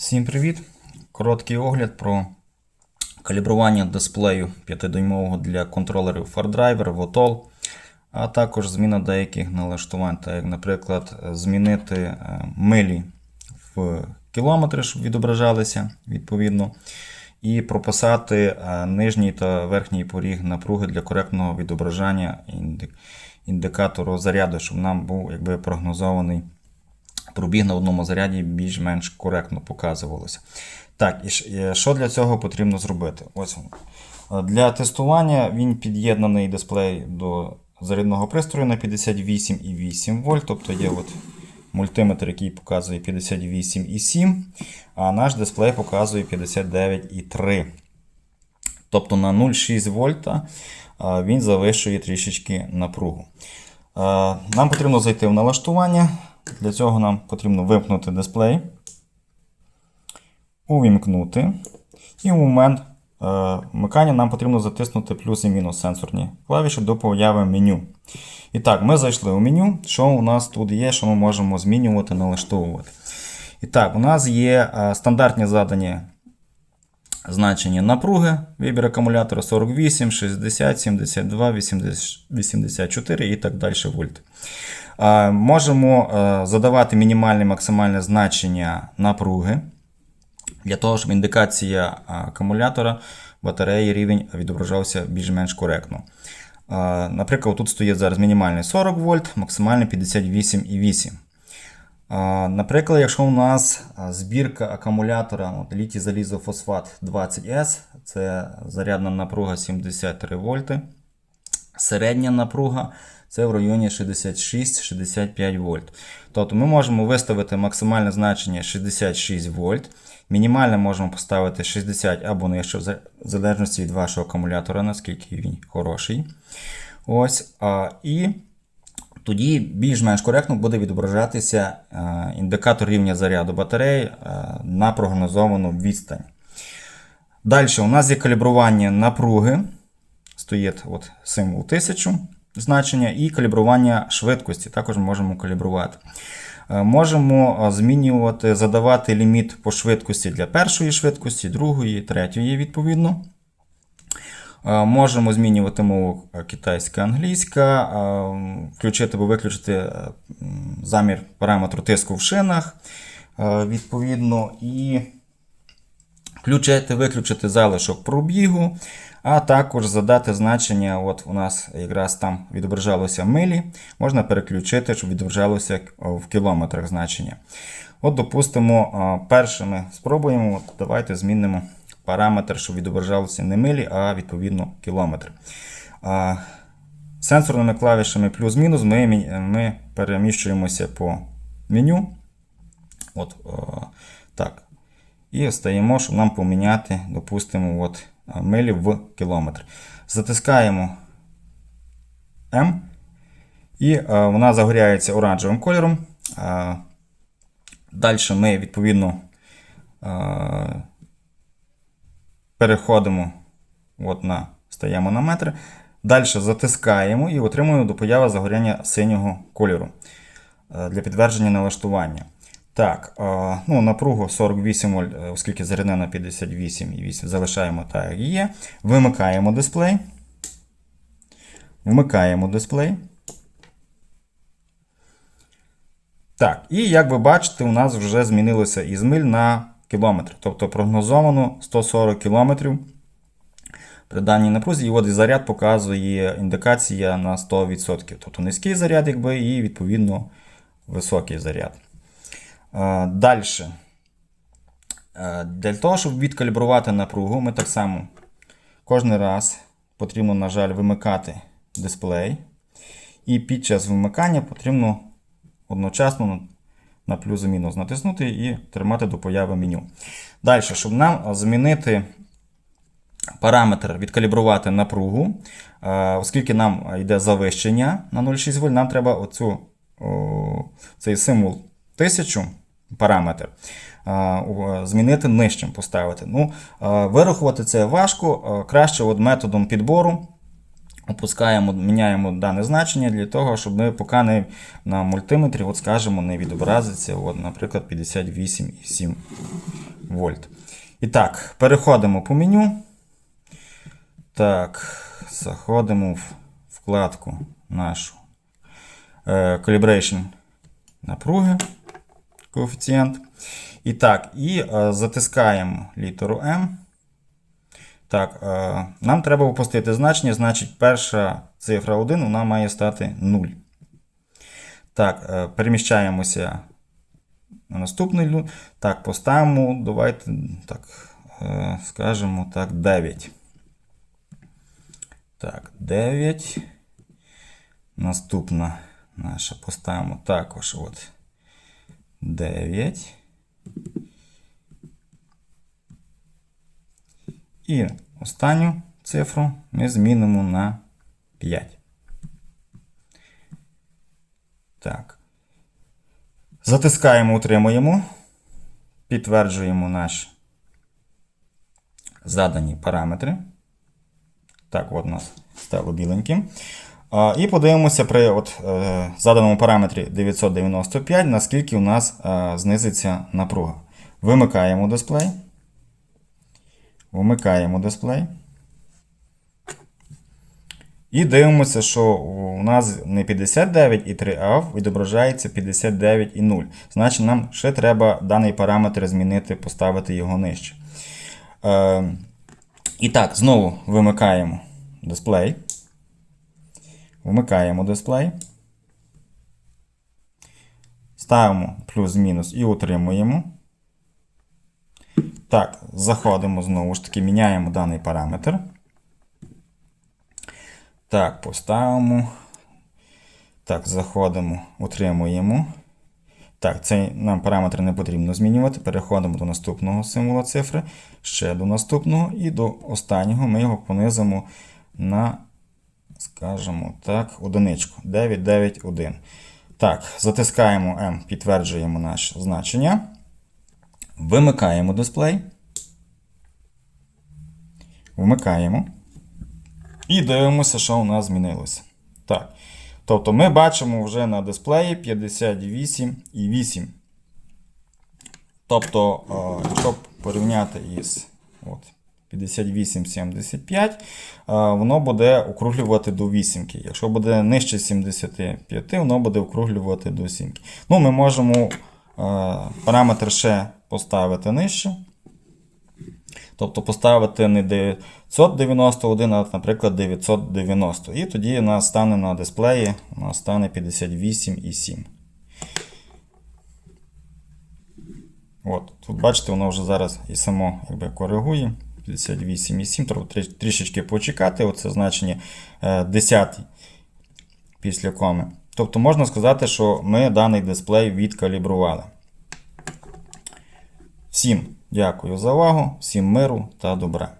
Всім привіт! Короткий огляд про калібрування дисплею 5-дюймового для контролерів FarDriver, VOTOL, а також зміна деяких налаштувань, так як, наприклад, змінити е, милі в кілометри, щоб відображалися відповідно, і прописати е, нижній та верхній поріг напруги для коректного відображання індикатору заряду, щоб нам був якби прогнозований пробіг на одному заряді більш-менш коректно показувалося. Так, і е, що для цього потрібно зробити? Ось. Е, Для тестування він під'єднаний дисплей до зарядного пристрою на 58,8 вольт, тобто є от мультиметр, який показує 58,7, а наш дисплей показує 59,3. Тобто на 0,6 вольта він завищує трішечки напругу. Е, Нам потрібно зайти в налаштування. Для цього нам потрібно вимкнути дисплей, увімкнути. І в момент е, вмикання нам потрібно затиснути плюс і мінус сенсорні клавіші до появи меню. І так, ми зайшли у меню. Що у нас тут є, що ми можемо змінювати, налаштовувати. І так, у нас є е, стандартні задані значення напруги, вибір акумулятора 48, 60, 72, 80, 84 і так далі вольт. Е, Можемо е, задавати мінімальне максимальне значення напруги для того, щоб індикація акумулятора батареї рівень відображався більш-менш коректно. Е, Наприклад, тут стоїть зараз мінімальний 40 вольт, максимальний 58,8. Наприклад, якщо у нас збірка акумулятора от, літій залізофосфат 20S, це зарядна напруга 73 вольти. Середня напруга це в районі 66-65 вольт. Тобто ми можемо виставити максимальне значення 66 вольт. Мінімальне можемо поставити 60 або нижче, в залежності від вашого акумулятора, наскільки він хороший. Ось, а, і тоді більш-менш коректно буде відображатися е, індикатор рівня заряду батареї е, на прогнозовану відстань. Далі у нас є калібрування напруги. Стоїть от символ 1000 значення, і калібрування швидкості. Також ми можемо калібрувати. Е, Можемо е, змінювати, задавати ліміт по швидкості для першої швидкості, другої, третьої, відповідно. Е, Можемо змінювати мову китайська, англійська, включити або виключити замір параметру тиску в шинах, відповідно, і включити, виключити залишок пробігу, а також задати значення. От у нас якраз там відображалося милі, можна переключити, щоб відображалося в кілометрах значення. От, допустимо, першими спробуємо. От, давайте змінимо параметр, щоб відображалося не милі, а відповідно кілометр. Сенсорними клавішами плюс-мінус ми, ми переміщуємося по меню. От, так. І стаємо, щоб нам поміняти, допустимо, от, милі в кілометр. Затискаємо М. І е, вона загоряється оранжевим кольором. Е, Далі ми, відповідно, е, переходимо от на, стаємо на метр. Далі затискаємо і отримуємо до появи загоряння синього кольору е, для підтвердження налаштування. Так, ну, напругу 48 вольт, е, оскільки зарядне на 58,8 залишаємо так, як є. Вимикаємо дисплей. Вмикаємо дисплей. Так, і як ви бачите, у нас вже змінилося із миль на кілометр. Тобто прогнозовано 140 кілометрів при даній напрузі. І от заряд показує індикація на 100%. Тобто низький заряд, якби, і відповідно високий заряд. Далі. Для того, щоб відкалібрувати напругу, ми так само кожен раз потрібно, на жаль, вимикати дисплей. І під час вимикання потрібно одночасно на- плюс і мінус натиснути і тримати до появи меню. Далі, щоб нам змінити параметр, відкалібрувати напругу, е, оскільки нам йде завищення на 0,6 вольт, нам треба оцю, цей символ 1000 параметр змінити нижчим поставити. Ну, Вирахувати це важко, краще от методом підбору. опускаємо, міняємо дане значення для того, щоб ми поки не на мультиметрі, от скажемо, не відобразиться, от, наприклад, 58,7 вольт. І так, переходимо по меню. Так, заходимо в вкладку нашу е, Calibration напруги, коефіцієнт. І так, і е, затискаємо літеру M. Так, е, нам треба опустити значення, значить, перша цифра 1 вона має стати 0. Так, е, переміщаємося на наступний лю. Так, поставимо, давайте так, е, скажемо так, 9. Так, 9. Наступна наша поставимо також от 9. І останню цифру ми змінимо на 5. Так. Затискаємо, утримуємо. Підтверджуємо наші задані параметри. Так, от у нас стало біленьким. І подивимося при от, е, заданому параметрі 995, наскільки у нас е, знизиться напруга. Вимикаємо дисплей. Вмикаємо дисплей. І дивимося, що у нас не 59,3, а відображається 59,0. Значить, нам ще треба даний параметр змінити, поставити його нижче. Е, і так, знову вимикаємо дисплей. Вмикаємо дисплей. Ставимо плюс-мінус і утримуємо. Так, заходимо знову ж таки, міняємо даний параметр. Так, поставимо. Так, заходимо, утримуємо. Так, цей нам параметр не потрібно змінювати. Переходимо до наступного символа цифри, ще до наступного і до останнього ми його понизимо на, скажімо так, одиничку. 991. Так, затискаємо M, підтверджуємо наше значення. Вимикаємо дисплей. Вмикаємо. І дивимося, що у нас змінилося. Так. Тобто ми бачимо вже на дисплеї 58,8. Тобто, е, якщо порівняти із от, 58,75, е, воно буде округлювати до 8. Якщо буде нижче 75, воно буде округлювати до 7. Ну, Ми можемо параметр ще поставити нижче. Тобто поставити не 991, а, наприклад, 990. І тоді у нас стане на дисплеї у нас стане 58,7. От, Тут бачите, воно вже зараз і само якби, коригує. 58,7. треба трішечки почекати. Оце значення 10 після коми. Тобто можна сказати, що ми даний дисплей відкалібрували. Всім дякую за увагу, всім миру та добра.